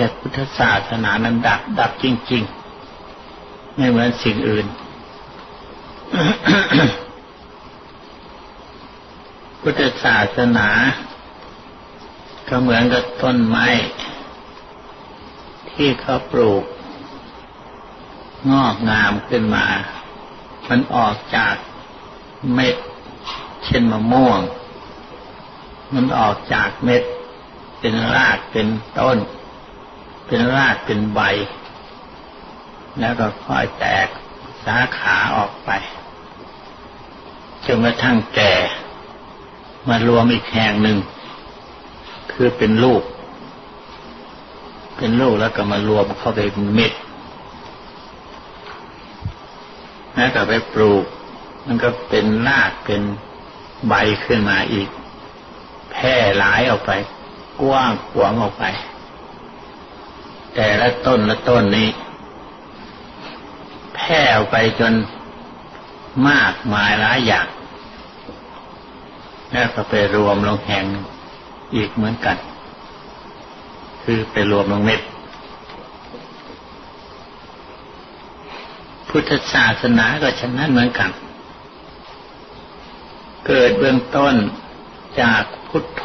แต่พุทธศาสนานั้นดับ ดับจริง ๆ ไม่เหมือนสิ่งอื่น พุทธศาสนาก็เหมือนกับต้นไม้ ที่เขาปลูก งอกงามขึ้นมา มันออกจากเม็ด เช่นมะม่วง มันออกจากเม็ด เป็นรากเป็นต้น เป็นรากเป็นใบ แล้วก็ค่อยแตกสาขาออกไปจนกระทั่งแก่ มารวมอีกแห่งหนึ่ง คือเป็นลูก เป็นลูกแล้วก็มารวมเข้าไปเป็นเม็ดแล้วก็ไปปลูก มันก็เป็นรากเป็นใบขึ้นมาอีก แพร่หลายออกไป กว้างขวางออกไป แต่ละต้นละต้นนี้ แพร่ไปจนมากมายหลายอย่างแล้วก็ไปรวมลงแห่งอีกเหมือนกัน คือไปรวมลงเม็ด พุทธศาสนาก็ฉะนั้นเหมือนกัน เกิดเบื้องต้นจากพุทโธ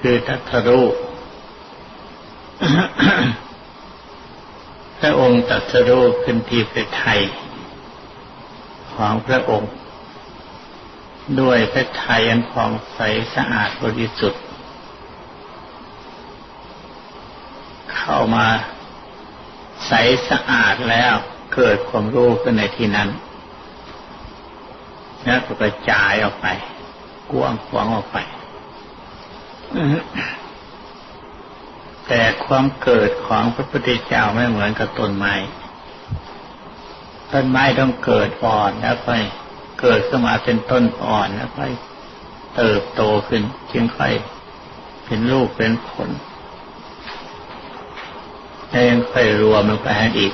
คือทัตรุ พระองค์ตัดสรู้ขึ้นที่ประไทยของพระองค์ ด้วยพระไทยอันผ่องใสสะอาดบริสุทธิ์ เข้ามาใสสะอาดแล้วเกิดความรู้ขึ้นในที่นั้นแล้วก็กระจายออกไปกว้างขวางออกไป แต่ความเกิดของพระพุทธเจ้าไม่เหมือนกับต้นไม้ต้นไม้ต้องเกิดอ่อนแล้วค่อยเกิดขึ้นมาเป็นต้นอ่อนแล้วค่อยเติบโตขึ้น จึงค่อยเป็นลูกเป็นผลแล้วยังค่อยรวมลงไปอีก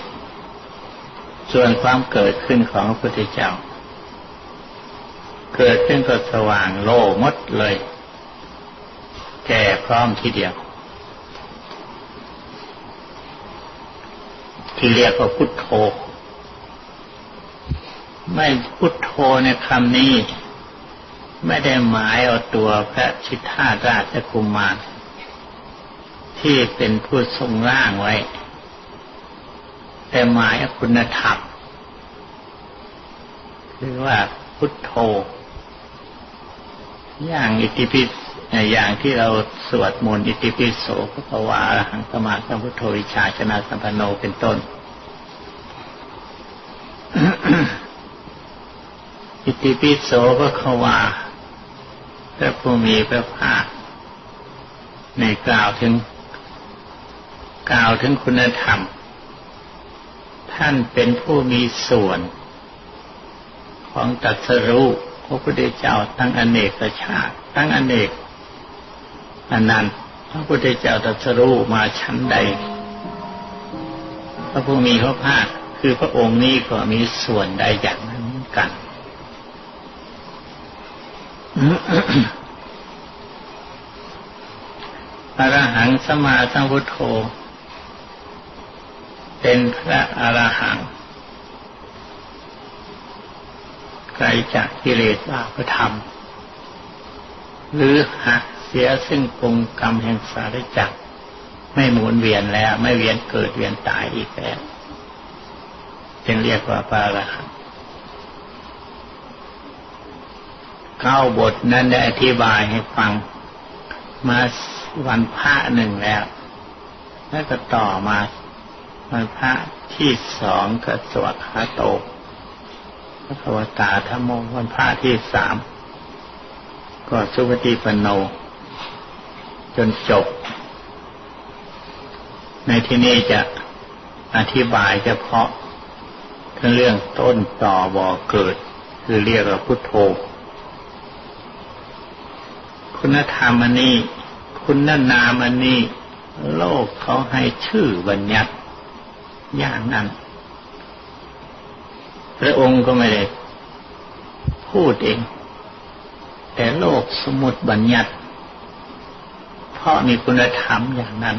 ส่วนความเกิดขึ้นของพระพุทธเจ้า เกิดขึ้นก็สว่างโล่มดเลย แก่พร้อมทีเดียว ที่เรียกว่าพุทโธ ไม่พุทโธในคำนี้ ไม่ได้หมายเอาตัวพระชิทธาราชกุมารที่เป็นผู้ทรงร่างไว้ แต่หมายคุณธรรมคือว่าพุทโธ อย่างอิติปิส อย่างที่เราสวดมนต์อิติปิโสพระภวาอรหังสมาสัมพุทโธวิชาชนะสัมปันโนเป็นต้น อิติปิโสพระภวาพระผู้มีพระภาคในกล่าวถึง กล่าวถึงคุณธรรม ท่านเป็นผู้มีส่วนของตัสรู้พระพุทธเจ้าทั้งอเนกชาติทั้งอเนก อันนั้น พระพุทธเจ้าตรัสรู้มาชั้นใด พระผู้มีพระภาคคือพระองค์นี้ก็มีส่วนใดอย่างนั้นกันอรหังสมาสัมพุทโธ เป็นพระอรหังไกลจากกิเลสบาปธรรม หรือหัก สียซึ่งปงกรรมแห่งสารจักรไม่หมุนเวียนแล้ว ไม่เวียนเกิดเวียนตายอีกแล้วจึงเรียกว่าปาระหังเก้าบทนั้นได้อธิบายให้ฟังมาวันพระหนึ่งแล้ว แล้วก็ต่อมาวันพระที่สองก็สวัสดโตพระวตาธรรมวันพระที่สามก็สุปฏิปโน จนจบ ในที่นี้จะอธิบายเฉพาะเรื่องต้นต่อบ่อเกิด คือเรียกว่าพุทโธ คุณธรรมอันนี้ คุณนามอันนี้ โลกเขาให้ชื่อบัญญัติอย่างนั้นพระองค์ก็ไม่ได้พูดเอง แต่โลกสมุดบัญญัติ ราะมีคุณธรรมอย่างนั้น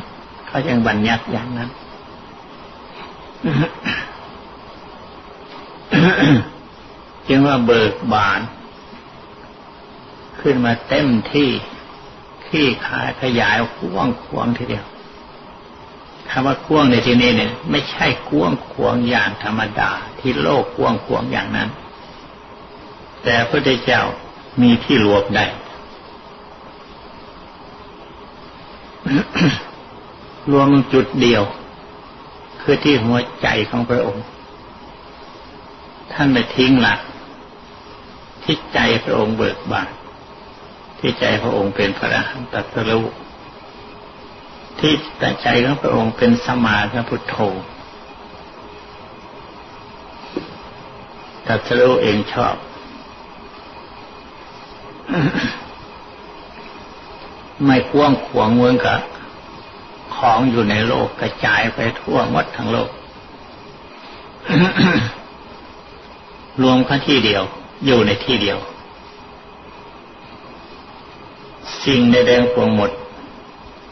เขาจึงบัญญัติอย่างนั้นจึงว่าเบิกบาน ขึ้นมาเต็มที่ที่ขายขยายกว้างขวางทีเดียวคำว่ากว้างในที่นี้เนี่ย ไม่ใช่กว้างขวางอย่างธรรมดา ที่โลกกว้างขวางอย่างนั้น แต่พระเจ้ามีที่รวมได้ รวมจุดเดียว คือที่หัวใจของพระองค์ ท่านไม่ทิ้งหลัก ที่ใจพระองค์เบิกบานที่ใจพระองค์เป็นพระอรหันตตรู้ที่แต่ใจของพระองค์เป็นสมาธิพุทโธตัสรู้เองชอบ ไม่กว้างขวางเมืองกับของอยู่ในโลกกระจายไปทั่วหมดทั้งโลก รวมกันที่เดียว อยู่ในที่เดียว สิ่งในแดงพวงหมด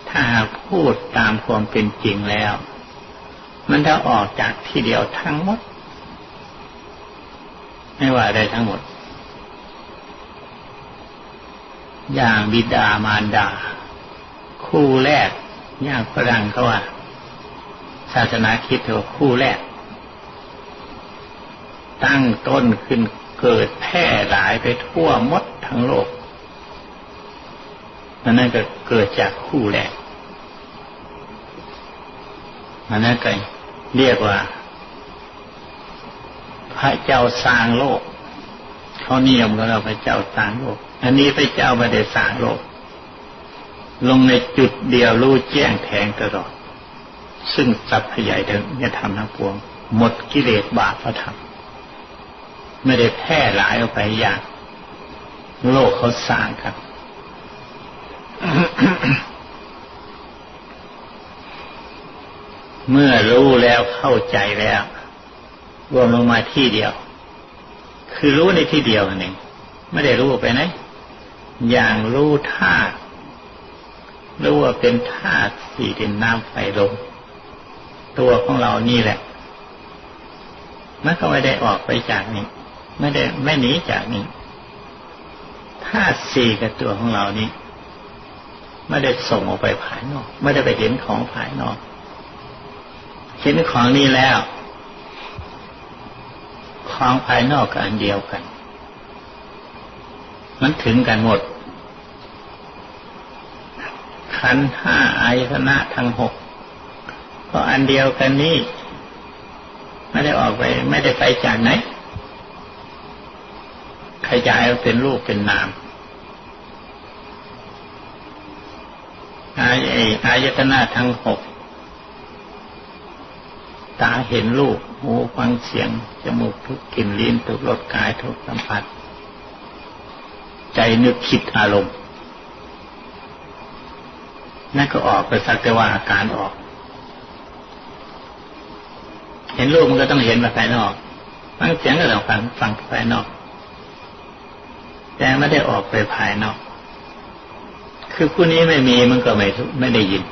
ถ้าพูดตามความเป็นจริงแล้ว มันจะออกจากที่เดียวทั้งหมด ไม่ว่าได้ทั้งหมด อย่างบิดามารดา คู่แรกอย่างฝรั่งเขาว่าศาสนาคิดเถอะคู่แรก ตั้งต้นขึ้นเกิดแพร่หลายไปทั่วมดทั้งโลกนั่นก็เกิดจากคู่แรกอันนั้นก็เรียกว่า พระเจ้าสร้างโลกเขานิยมกันเราพระเจ้าสร้างโลก อันนี้พระเจ้าไม่ได้สร้างโลก ลงในจุดเดียวรู้แจ้งแทงตลอด ซึ่งสัพพยายเดิมจะทำทั้งปวง หมดกิเลสบาปพระธรรมไม่ได้แพร่หลายออกไปอย่าง โลกเขาสร้างครับเมื่อรู้แล้วเข้าใจแล้วรวมลงมาที่เดียว คือรู้ในที่เดียวหนั่งไม่ได้รู้ไปไหน อย่างรู้ธาตุรู้ว่าเป็นธาตุสี่ดินน้ำไฟลมตัวของเรานี่แหละมันก็ไม่ได้ออกไปจากนี้ไม่ได้ไม่หนีจากนี้ธาตุสี่กับตัวของเรานี้ไม่ได้ส่งออกไปภายนอก ไม่ได้ไปเห็นของภายนอก เห็นของนี้แล้ว ของภายนอกกับอันเดียวกัน มันถึงกันหมด ขันห้าอายตนะทั้งหกก็อันเดียวกันนี้ไม่ได้ออกไป ไม่ได้ไปจากไหนขยายเป็นรูปเป็นนามอายอายตนะทั้งหกตาเห็นรูปหูฟังเสียง จมูกทุกกลิ่นลิ้นทุกรสกายทุกสัมผัส ใจนึกคิดอารมณ์ นั่นก็ออกไปสักแต่ว่าอาการออก เห็นรูปมันก็ต้องเห็นภายนอกฟังเสียงก็ต้องฟังฟังภายนอก แต่ไม่ได้ออกไปภายนอก คือผู้นี้ไม่มีมันก็ไม่ไม่ได้ยิน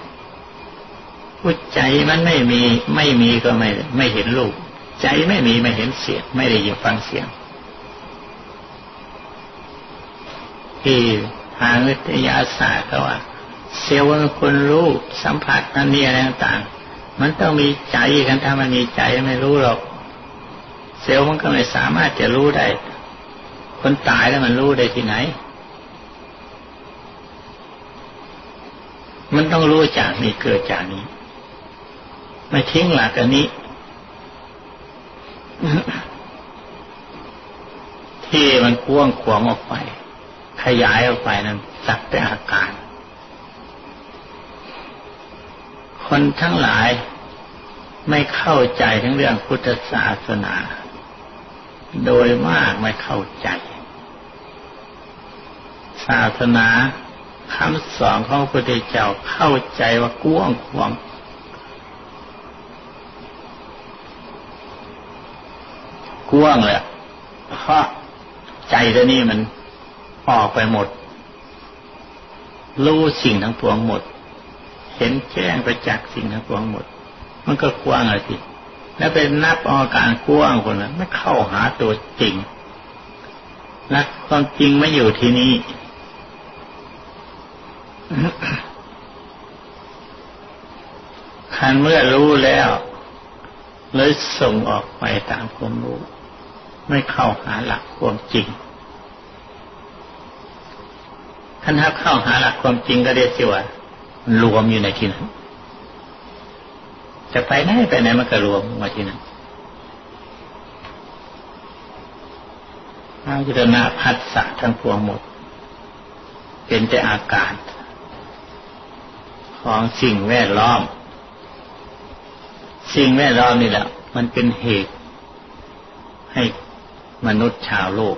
ผู้ใจมันไม่มีไม่มีก็ไม่ไม่เห็นรูปใจไม่มีไม่เห็นเสียง ไม่ได้ยินฟังเสียง ที่ทางวิทยาศาสตร์เขาว่าเซลล์เป็นคนรู้สัมผัสนั่นนี่อะไรต่างๆ มันต้องมีใจกันถ้ามันมีใจไม่รู้หรอก เซลล์มันก็ไม่สามารถจะรู้ได้ คนตายแล้วมันรู้ได้ที่ไหน มันต้องรู้จากนี้เกิดจากนี้ ไม่ทิ้งหลักอันนี้ ที่มันกว้างขวางออกไป ขยายออกไปนั้นสักแต่อาการ คนทั้งหลายไม่เข้าใจทั้งเรื่องพุทธศาสนา โดยมากไม่เข้าใจ ศาสนาคำสอนของพระพุทธเจ้าเข้าใจว่ากว้างขวางกว้างเลยเพราะใจตัวนี้มัน ออกไปหมด รู้สิ่งทั้งปวงหมด เห็นแจ้งประจักษ์สิ่งทั้งปวงหมด มันก็กว้างเลยสิแล้วเป็นนับอาการกว้างคนนั้นไม่เข้าหาตัวจริงและความจริงไม่อยู่ที่นี้คันเมื่อรู้แล้วเลยส่งออกไปตามความรู้ ไม่เข้าหาหลักความจริง ท่านถ้าเข้าหาหลักความจริงก็เรียกว่ารวมอยู่ในที่นั้นจะไปไหนไปไหนมันก็รวมมาที่นั้นอาจารณาพัสสะทั้งพวงหมด เป็นแต่อากาศ ของสิ่งแวดล้อม สิ่งแวดล้อมนี่แหละ มันเป็นเหตุ ให้มนุษย์ชาวโลก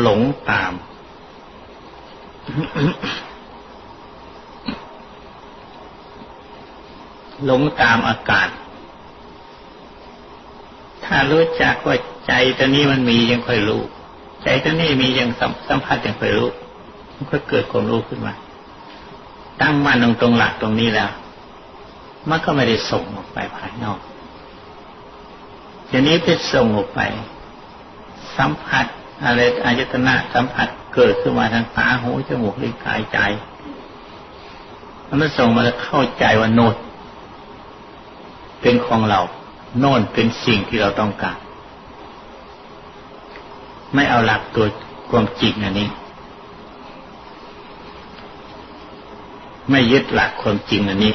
หลงตาม หลงตามอากาศ ถ้ารู้จักว่าใจตัวนี้มันมียังค่อยรู้ ใจตัวนี้มียังสัมผัสยังค่อยรู้ มันก็เกิดความรู้ขึ้นมา ตั้งมั่นตรงตรงหลักตรงนี้แล้ว มันก็ไม่ได้ส่งออกไปภายนอกทีนี้ไปส่งออกไป สัมผัสอะไรอายตนะสัมผัส เกิดขึ้นมาทางตาหูจมูกลิ้นกายใจมันส่งมาแล้วเข้าใจว่าโนดเป็นของเรา โน่นเป็นสิ่งที่เราต้องการ ไม่เอาหลักตัวความจริงอันนี้ ไม่ยึดหลักความจริงอันนี้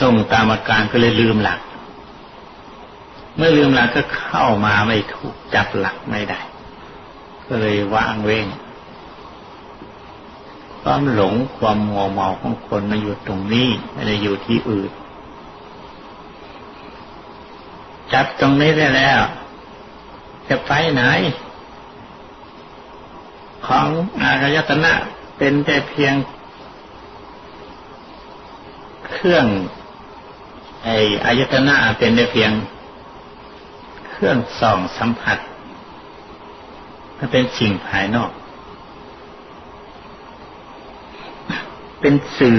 ส่งตามอาการก็เลยลืมหลัก เมื่อลืมหลักก็เข้ามาไม่ถูกจับหลักไม่ได้ ก็เลยว่างเว้งความหลงความมัวเมาของคนมาอยู่ตรงนี้ไม่ได้อยู่ที่อื่น จับตรงนี้ได้แล้ว จะไปไหน ของอากายตนะเป็นแต่เพียง เครื่องไออายตนะเป็นแต่เพียง เครื่องส่องสัมผัส มันเป็นสิ่งภายนอก เป็นสื่อ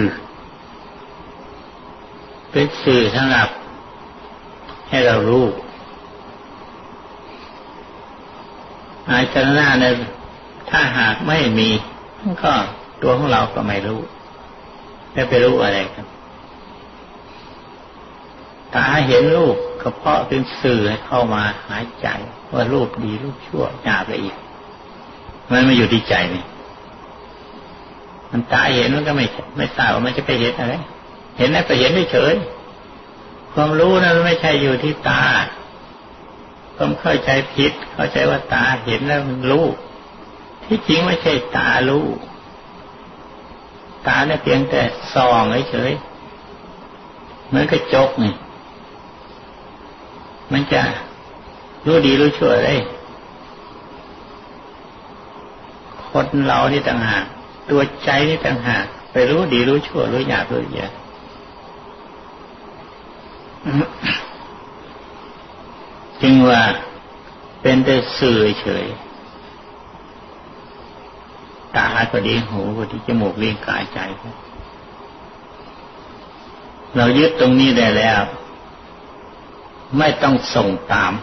เป็นสื่อสำหรับ ให้เรารู้อายตนะเนี่ยถ้าหากไม่มีก็ตัวของเราก็ไม่รู้จะไปรู้อะไรครับตาเห็นรูปก็เพาะเป็นสื่อให้เข้ามาหายใจ ว่ารูปดีรูปชั่วหยาบไปอีก มันไม่อยู่ที่ใจนี่มันตาเห็นมันก็ไม่ไม่ทราบว่ามันจะไปเห็นอะไร เห็นแล้วก็เห็นเฉยความรู้นั้นไม่ใช่อยู่ที่ตาความเข้าใจผิด เข้าใจว่าตาเห็นแล้วมันรู้ ที่จริงไม่ใช่ตารู้ตาเนี่ยเพียงแต่ส่องเฉยเหมือนกระจกนี่มันจะรู้ดีรู้ชั่วเลย คนเรานี่ต่างหาก ตัวใจนี่ต่างหาก ไปรู้ดีรู้ชั่วรู้หยาบรู้เยอะจึงว่าเป็นแต่สื่อเฉยตาก็ดีหูก็ดีจมูกเลี้ยงกายใจ เรายึดตรงนี้ได้แล้ว ไม่ต้องส่งตาม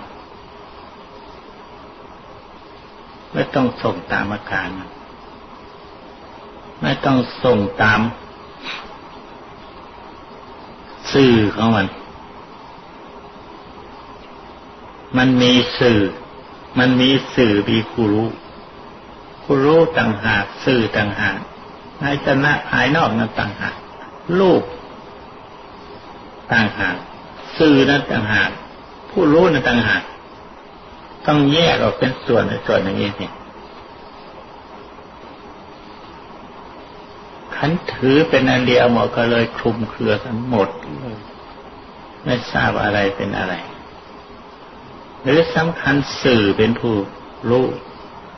ไม่ต้องส่งตามอาการไม่ต้องส่งตามสื่อของมัน มันมีสื่อ มันมีสื่อมีผู้รู้ผู้รู้ต่างหากสื่อต่างหากในชนะภายนอกนั้นต่างหากรูปต่างหากสื่อนั้นต่างหากผู้รู้นั้นต่างหาก ต้องแยกออกเป็นส่วนในส่วนอย่างนี้นี่ขันถือเป็นอันเดียวหมดก็เลยคลุมเครือทั้งหมดเลยไม่ทราบอะไรเป็นอะไร หรือสำคัญสื่อเป็นผู้รู้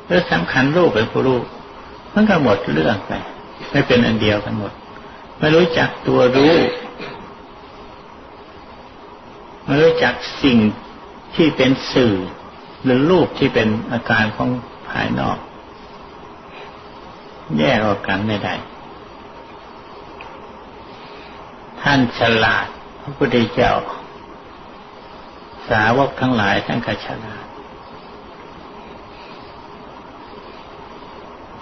หรือสำคัญรูปเป็นผู้รู้มันก็หมดเรื่องไปไม่เป็นอันเดียวกันหมด ไม่รู้จักตัวรู้ไม่รู้จักสิ่งที่เป็นสื่อ หรือรูปที่เป็นอาการของภายนอก แยกออกกันไม่ได้ท่านฉลาด พระพุทธเจ้า สาวกทั้งหลายท่านก็ฉลาด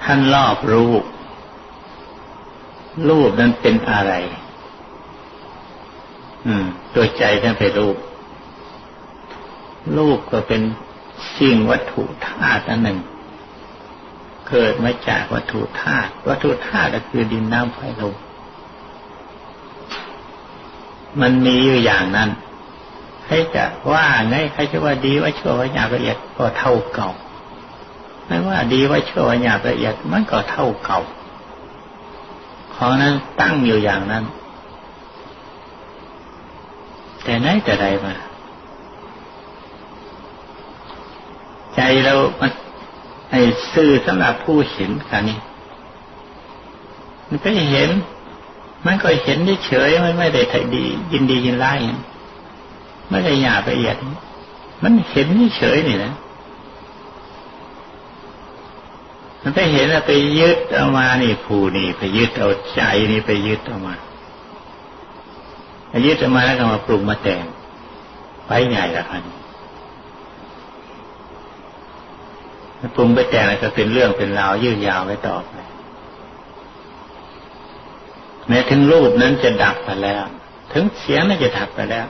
ท่านรอบรู้รูปนั้นเป็นอะไร อืม ตัวใจท่านไปรูป รูปก็เป็น สิ่งวัตถุธาตุอันหนึ่ง เกิดมาจากวัตถุธาตุวัตถุธาตุก็คือดินน้ำไฟลมมันมีอยู่อย่างนั้นให้จะว่าไงใครจะว่าดีว่าชั่วว่าหยาบละเอียดก็เท่าเก่าไม่ว่าดีว่าชั่วว่าหยาบละเอียดมันก็เท่าเก่า ของนั้นตั้งอยู่อย่างนั้น แต่ไหนแต่ใดมา ใจเรามันไอ้ซื่อสำหรับผู้เห็นกันนี่มันก็เห็น มันก็เห็นเฉยมันไม่ได้ดี ยินดียินร้ายไม่ได้หยาบละเอียด มันเห็นเฉยนี่นะมันไปเห็นแล้วไปยึดเอามานี่ผู้นี่ไปยึดเอาใจนี่ไปยึดเอามาไปยึดเอามาแล้วก็มาปรุงมาแต่งไปใหญ่ละคัน ปรุงไปแต่งแล้วก็เป็นเรื่องเป็นราวยืดยาวไว้ต่อไปแม้ถึงรูปนั้นจะดับไปแล้ว ถึงเสียงนั้นจะดับไปแล้ว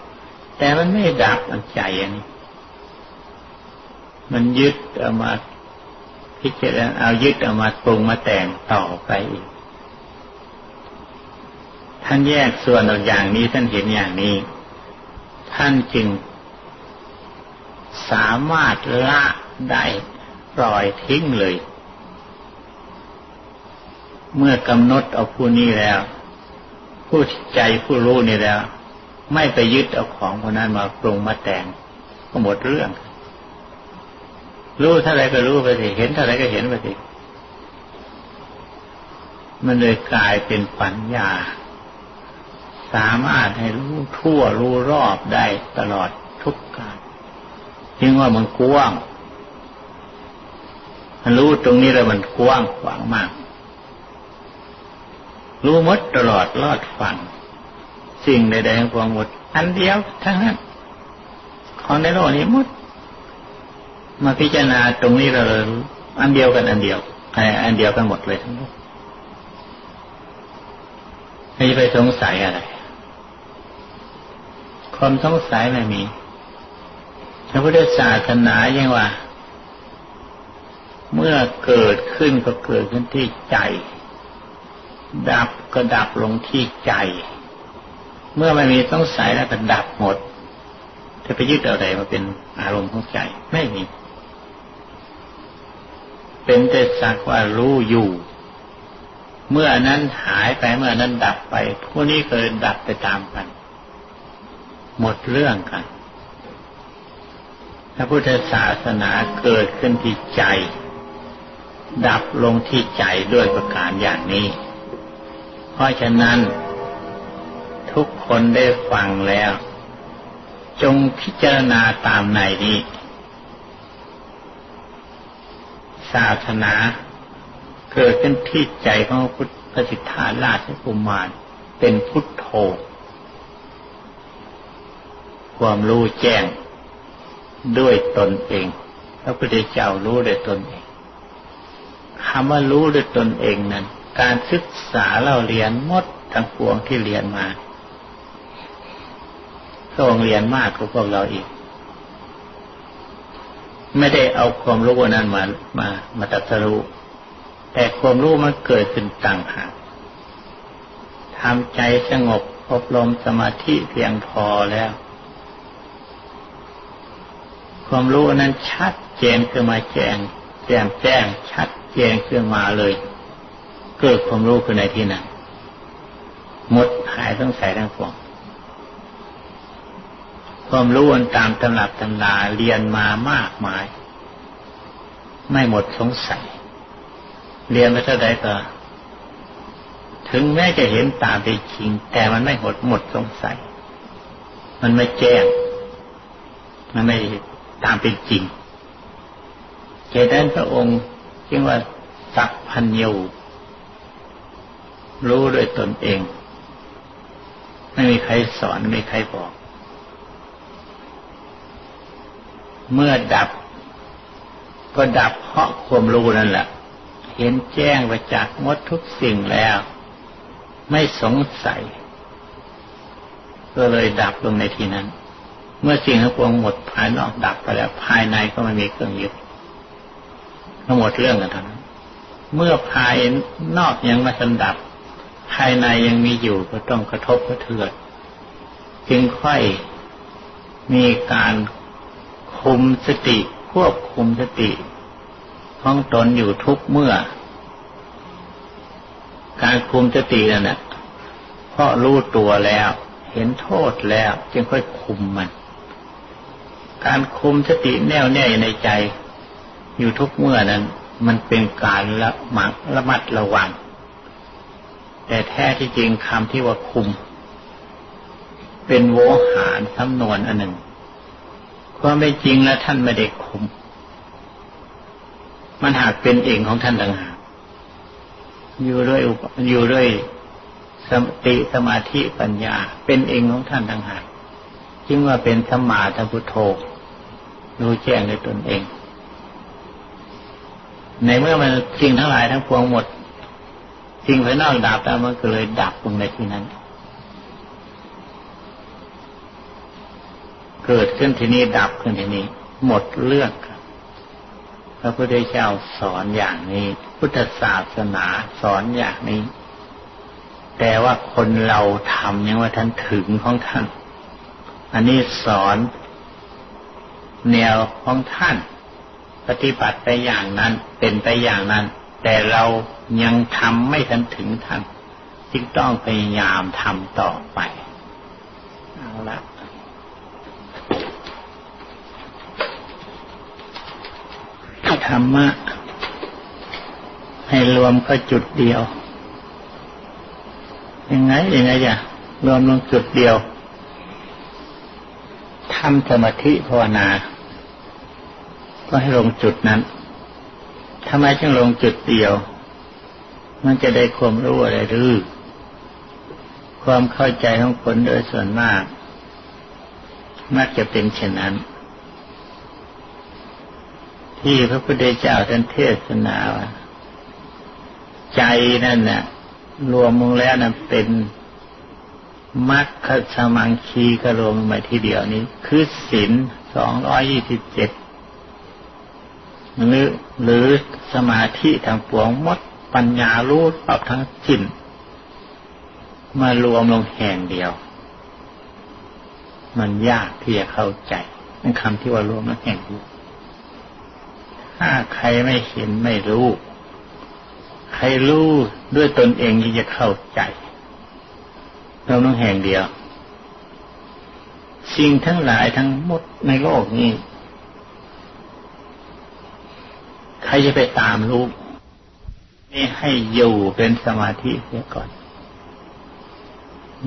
แต่มันไม่ดับมันใจอันนี้ มันยึดเอามาพิจารณาเอายึดเอามาปรุงมาแต่งต่อไปอีกท่านแยกส่วนออกอย่างนี้ท่านเห็นอย่างนี้ ท่านจึงสามารถละได้ ปล่อยทิ้งเลย เมื่อกำหนดเอาผู้นี้แล้ว ผู้ใจผู้รู้นี่แล้ว ไม่ไปยึดเอาของคนนั้นมาปรุงมาแต่งก็หมดเรื่อง รู้เท่าไรก็รู้ไปสิเห็นเท่าไรก็เห็นไปสิมันเลยกลายเป็นปัญญา สามารถให้รู้ทั่วรู้รอบได้ตลอดทุกการยิ่งว่ามันกว้าง รู้ตรงนี้แล้วมันกว้างขวางมาก รู้มดตลอดรอดฟังสิ่งใดๆทั้งปวงหมด อันเดียวทั้งนั้นของในโลกนี้มด มาพิจารณาตรงนี้เราอันเดียวกันอันเดียวอันเดียวกันหมดเลยทั้งหมดไม่ไปสงสัยอะไรความสงสัยไม่มีพระพุทธศาสนายังว่า เมื่อเกิดขึ้นก็เกิดขึ้นที่ใจ ดับก็ดับลงที่ใจ เมื่อไม่มีสงสัยแล้วก็ดับหมด จะไปยึดอะไรมาเป็นอารมณ์ของใจไม่มี เป็นแต่สักว่ารู้อยู่ เมื่อนั้นหายไปเมื่อนั้นดับไปผู้นี้เกิดดับไปตามกัน หมดเรื่องกันพระพุทธศาสนาเกิดขึ้นที่ใจ ดับลงที่ใจด้วยประการอย่างนี้ เพราะฉะนั้น ทุกคนได้ฟังแล้ว จงพิจารณาตามในนี้ ศาสนาเกิดขึ้นที่ใจของพุทธสิทธาราชกุมาร เป็นพุทโธความรู้แจ้งด้วยตนเอง พระพุทธเจ้ารู้ด้วยตนเอง คำว่ารู้ด้วยตนเองนั้น การศึกษาเราเรียนมดทั้งปวงที่เรียนมาพระองค์เรียนมากกว่าพวกเราอีก ไม่ได้เอาความรู้นั้นมามามาตัดสรู้แต่ความรู้มันเกิดขึ้นต่างหากทำใจสงบอบรมสมาธิเพียงพอแล้ว ความรู้นั้นชัดเจนขึ้นมาแจ้ง แจ่มแจ้งชัดเจนขึ้นมาเลย เกิดความรู้ขึ้นในที่นั้นหมดหายต้องใส่ทั้งปวงความรู้อันตามตำรับตำราเรียนมามากมาย ไม่หมดสงสัย เรียนไปเท่าใดก็ ถึงแม้จะเห็นตามไปจริง แต่มันไม่หมดหมดสงสัย มันไม่แจ้ง มันไม่ตามเป็นจริง เหตุนั้นพระองค์จึงว่าสัพพัญญูรู้ด้วยตนเอง ไม่มีใครสอนไม่มีใครบอก เมื่อดับ ก็ดับเพราะความรู้นั่นแหละ เห็นแจ้งไปจากมดทุกสิ่งแล้ว ไม่สงสัย ก็เลยดับลงในที่นั้น เมื่อสิ่งทั้งปวงหมดภายนอกดับไปแล้ว ภายในก็ไม่มีเครื่องยึด ทั้งหมดเรื่องกันทั้งนั้นเมื่อภายนอกยังไม่ทันดับ ภายในยังมีอยู่ก็ต้องกระทบกระเทือนจึงค่อยมีการคุมสติควบคุมสติของตนอยู่ทุกเมื่อ การคุมสตินั่นแหละเพราะรู้ตัวแล้ว เห็นโทษแล้ว จึงค่อยคุมมัน การคุมสติแน่วแน่ในใจ อยู่ทุกเมื่อนั้น มันเป็นการละมักระมัดระวัง แต่แท้ที่จริงคำที่ว่าคุม เป็นโวหารสำนวนอันหนึ่งความไม่จริงแล้วท่านไม่ได้คุม มันหากเป็นเองของท่านต่างหากอยู่ด้วยอยู่ด้วยสติสมาธิปัญญา เป็นเองของท่านต่างหากจึงว่าเป็นสมาธิพุทโธรู้แจ้งในตนเอง ในเมื่อมันสิ่งทั้งหลายทั้งปวงหมด สิ่งภายนอกดับแล้วมันก็เลยดับลงในที่นั้น เกิดขึ้นที่นี้ดับขึ้นที่นี้ หมดเรื่องพระพุทธเจ้าสอนอย่างนี้ พุทธศาสนาสอนอย่างนี้ แต่ว่าคนเราทำยังว่าท่านถึงของท่าน อันนี้สอนแนวของท่าน ปฏิบัติไปอย่างนั้นเป็นไปอย่างนั้น แต่เรายังทำไม่ทันถึงท่านจึงต้องพยายามทำต่อไปเอาละธรรมะให้รวมก็จุดเดียว ยังไงยังไงจะรวมลงจุดเดียวทำสมาธิภาวนา ก็ให้ลงจุดนั้นทำไมจึงลงจุดเดียว มันจะได้ความรู้อะไรหรือ ความเข้าใจของคนโดยส่วนมาก มักจะเป็นเช่นนั้น ที่พระพุทธเจ้าท่านเทศนาว่าใจนั่นน่ะ รวมลงแล้วนั้นเป็นมัคคสมังคีกรวมมาทีเดียวนี้ คือศีลสองร้อยยี่สิบเจ็ด หรือหรือสมาธิทางปวงมดปัญญารู้ปรับทั้งจินมารวมลงแห่งเดียว มันยากที่จะเข้าใจนั่นคำที่ว่ารวมลงแห่งเดียวถ้าใครไม่เห็นไม่รู้ ใครรู้ด้วยตนเองที่จะเข้าใจเราต้องแห่งเดียว สิ่งทั้งหลายทั้งหมดในโลกนี้ ใครจะไปตามรู้นี่ให้อยู่เป็นสมาธิเสียก่อน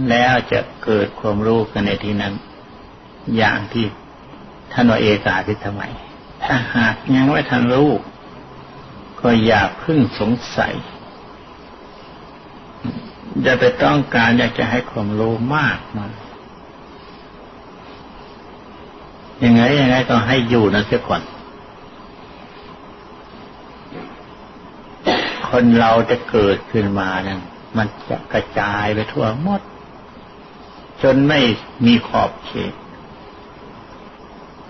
แล้วจะเกิดความรู้กันในที่นั้น อย่างที่ท่านว่าเอกาทิสมัย ถ้าหากยังไม่ทันรู้ ก็อย่าพึ่งสงสัยอย่าไปต้องการอยากจะให้ความรู้มากมายังไงยังไงก็ให้อยู่นะเสียก่อน คนเราจะเกิดขึ้นมานั้นมันจะกระจายไปทั่วหมด จนไม่มีขอบเขต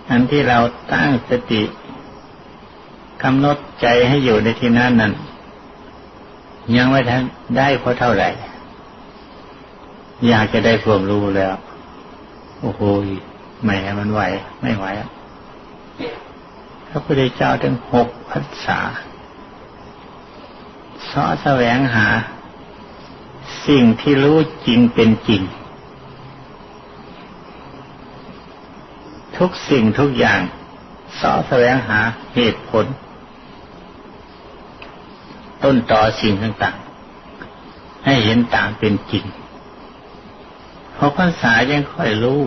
อันที่เราตั้งสติกำหนดใจให้อยู่ในที่นั้นนั้นยังไม่ทันได้เพราะเท่าไหร่ อยากจะได้ความรู้แล้ว โอ้โหแหมมันไหว ไม่ไหวพระพุทธเจ้าถึงหกพันษา สอแสวงหา สิ่งที่รู้จริงเป็นจริง ทุกสิ่งทุกอย่างสอแสวงหาเหตุผล ต้นต่อสิ่งต่างๆ ให้เห็นตามเป็นจริง เพอภาษายังค่อยรู้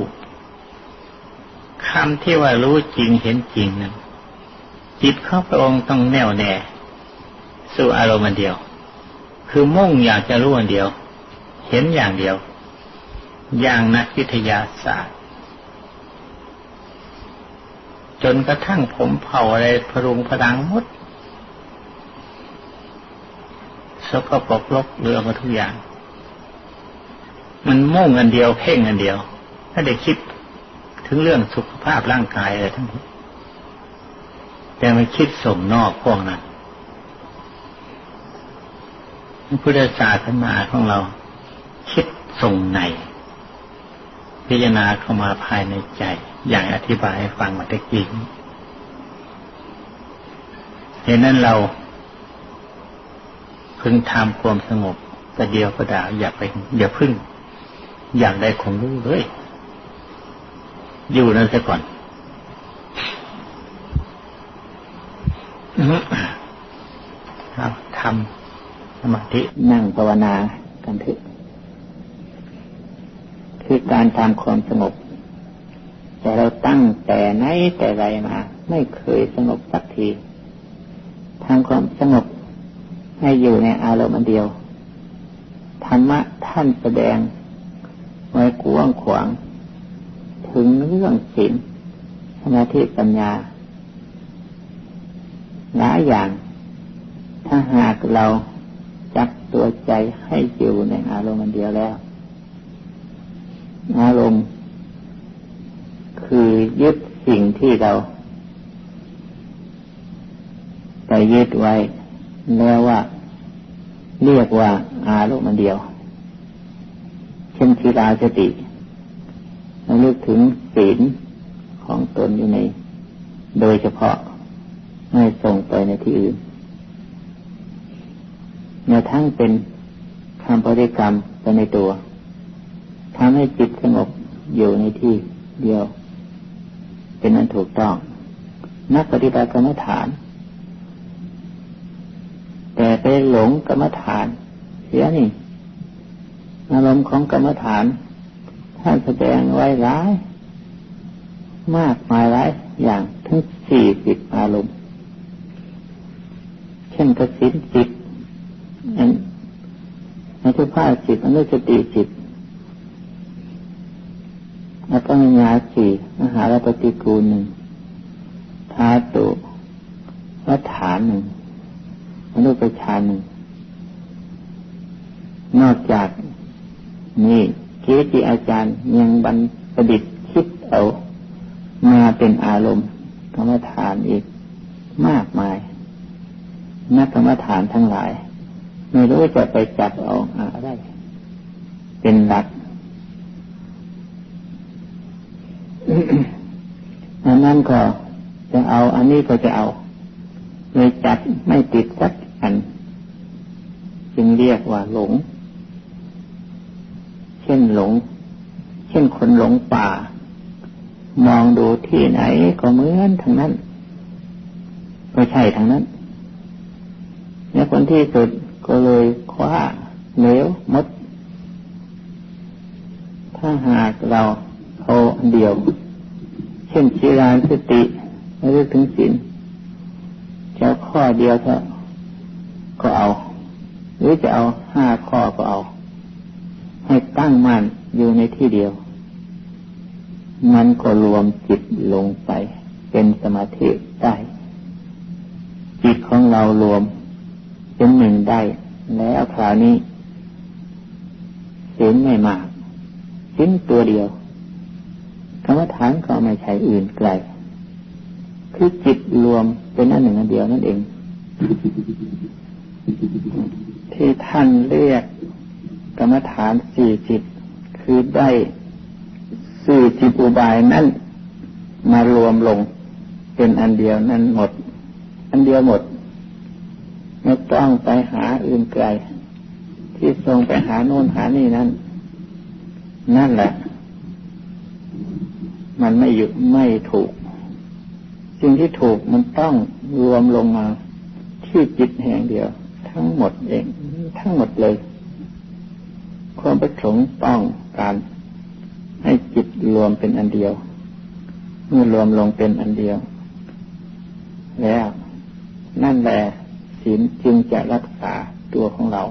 คำที่ว่ารู้จริงเห็นจริงนั้นจิตเข้าพระองค์ต้องแน่วแน่ สู่อารมณ์เดียว คือมุ่งอยากจะรู้อันเดียว เห็นอย่างเดียว อย่างนักวิทยาศาสตร์ จนกระทั่งผมเผาอะไรพรุงพรังมดสกปรกลกเรือมาทุกอย่าง มันมุ่งอันเดียวเพ่งอันเดียว ถ้าได้คิดถึงเรื่องสุขภาพร่างกายอะไรทั้งหมดแต่ไม่คิดส่งนอกพวกนั้น พุทธศาสนาของเรา คิดส่งใน พิจารณาเข้ามาภายในใจ อย่างอธิบายให้ฟังมาตะกี้เห็นนั้นเราพึงทำความสงบแต่เดียวก็ดาอย่าไปอย่าพึ่ง อย่างใดคงรู้เลยอยู่นั่นซะก่อนทำ สมาธินั่งภาวนากันเถอะคือการทำความสงบ แต่เราตั้งแต่ไหนแต่ไรมา ไม่เคยสงบสักทีทำความสงบให้อยู่ในอารมณ์เดียว ธรรมะท่านแสดง ไว้กว้างขวาง ถึงเรื่องศีลสมาธิปัญญาหลายอย่าง ถ้าหากเรา จับตัวใจให้อยู่ในอารมณ์เดียวแล้ว อารมณ์ คือยึดสิ่งที่เราไปยึดไว้แล้วว่า เรียกว่าอารมณ์เดียว เช่นชีราสติเราลึกถึงศีลของตนอยู่ใน โดยเฉพาะไม่ส่งไปในที่อื่น เนื้ทั้งเป็นคำปฏิกรรมไปในตัวทำให้จิตสงบอยู่ในที่เดียว เป็นนั้นถูกต้อง นักปฏิบัติกรรมฐาน แต่ไปหลงกรรมฐานเสียนี่อารมณ์ของกรรมฐานท่านแสดงไว้หลาย มากมายหลายอย่างทั้งสี่สิบอารมณ์ เช่นกสินจิต อันอัตุภาจิตอนุสติจิตอัตมิญาสี่อาหารปฏิกูลหนึ่งธาตุวัฏฐานหนึ่งอนุปชาหนึ่งนอกจากนี้เกจิอาจารย์ยังบันประดิษฐ์คิดเอา มาเป็นอารมณ์กรรมฐานอีกมากมาย นักกรรมฐานทั้งหลาย ไม่รู้จะไปจับเอาอะไร เป็นหลักอันนั้นก็จะเอา อันนี้ก็จะเอาเลยจับไม่ติดสักอัน จึงเรียกว่าหลง เช่นหลง เช่นคนหลงป่า มองดูที่ไหนก็เหมือนทางนั้น ก็ใช่ทางนั้นเนี่ยคนที่สุด ก็เลยคว้าเหลวมด ถ้าหากเราเอาเดียว เช่นชีรานสติไม่รู้ถึงศีลจะข้อเดียวเถอะก็เอา หรือจะเอาห้าข้อก็เอา ให้ตั้งมั่นอยู่ในที่เดียว มันก็รวมจิตลงไป เป็นสมาธิได้จิตของเรารวม เป็นหนึ่งได้ แล้วคราวนี้ศีลไม่มากศีลตัวเดียวกรรมฐานก็ไม่ใช่อื่นไกล คือจิตรวมเป็นอันหนึ่งอันเดียวนั่นเอง ที่ท่านเรียกกรรมฐานสี่จิต คือได้สี่จิตอุบายนั้นมารวมลงเป็นอันเดียวนั้นหมด อันเดียวหมด ไม่ต้องไปหาอื่นไกล ที่ทรงไปหาโน่นหานี่นั้น นั่นแหละ มันไม่หยุดไม่ถูก สิ่งที่ถูกมันต้องรวมลงมาที่จิตแห่งเดียว ทั้งหมดเอง ทั้งหมดเลย ความประสงค์ต้องการให้จิตรวมเป็นอันเดียว เมื่อรวมลงเป็นอันเดียว แล้ว นั่นแหละ ศีลจึงจะรักษาตัวของเรา